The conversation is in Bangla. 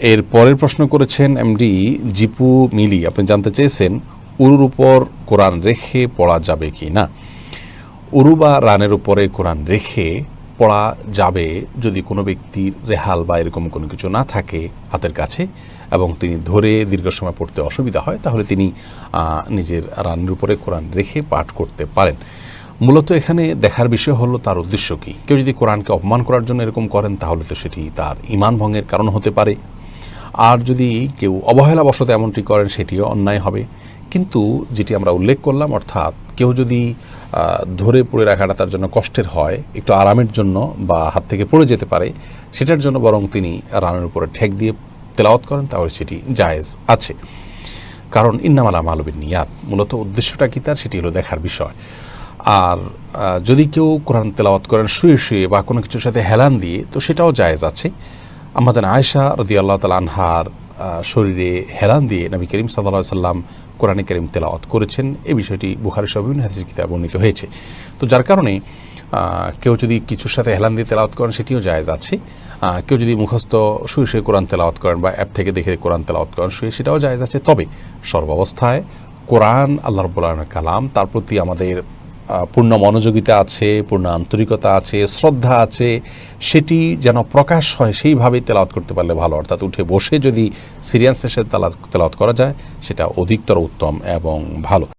এর পরের প্রশ্ন করেছেন এমডি জিপু মিলি। আপনি জানতে চেয়েছেন উরুর উপর কোরআন রেখে পড়া যাবে কি না। উরু বা রানের উপরে কোরআন রেখে পড়া যাবে যদি কোনো ব্যক্তির রেহাল বা এরকম কোনো কিছু না থাকে হাতের কাছে এবং তিনি ধরে দীর্ঘ সময় পড়তে অসুবিধা হয়, তাহলে তিনি নিজের রানের উপরে কোরআন রেখে পাঠ করতে পারেন। মূলত এখানে দেখার বিষয় হলো তার উদ্দেশ্য কী। কেউ যদি কোরআনকে অপমান করার জন্য এরকম করেন, তাহলে তো সেটি তার ইমান ভঙ্গের কারণ হতে পারে। আর যদি কেউ অবহেলাবশত এমনটি করেন, সেটিও অন্যায় হবে। কিন্তু যেটি আমরা উল্লেখ করলাম, অর্থাৎ কেউ যদি ধরে পড়ে রাখাটা তার জন্য কষ্টের হয়, একটু আরামের জন্য বা হাত থেকে পড়ে যেতে পারে, সেটার জন্য বরং তিনি রানের উপরে ঠেক দিয়ে তেলাওয়াত করেন, তাহলে সেটি জায়েজ আছে। কারণ ইন্নামালা মালবিন নিয়াত মূলত উদ্দেশ্যটা কি তার? সেটি হলো দেখার বিষয়। আর যদি কেউ কোরআন তেলাওয়াত করেন, শুয়ে শুয়ে বা কোনো কিছুর সাথে হেলান দিয়ে, তো সেটাও জায়েজ আছে। আমাদের আয়েশা রদি আল্লাহ তাল আনহার শরীরে হেলান দিয়ে নবী করিম সাল্লাহ সাল্লাম কোরআনে করিম তেলাওয়াত করেছেন। এই বিষয়টি বুখারি সহ বিভিন্ন কিতাব বর্ণিত হয়েছে। তো যার কারণে কেউ যদি কিছুর সাথে হেলান দিয়ে তেলাওয়াত করেন, সেটিও জায়েজ আছে। কেউ যদি মুখস্থ শুয়ে শুয়ে কোরআন তেলাওয়াত করেন বা অ্যাপ থেকে দেখে কোরআন তেলাওয়াত করেন, শুয়ে, সেটাও জায়েজ আছে। তবে সর্বাবস্থায় কোরআন, আল্লাহ রব্বুল আলমের কালাম, তার প্রতি আমাদের পূর্ণ মনোযোগিতা আছে, পূর্ণ আন্তরিকতা আছে, শ্রদ্ধা আছে, সেটি যেন প্রকাশ হয়, সেইভাবেই তেলাওয়াত করতে পারলে ভালো। অর্থাৎ উঠে বসে যদি সিরিয়াসের সাথে তেলাওয়াত করা যায়, সেটা অধিকতর উত্তম এবং ভালো।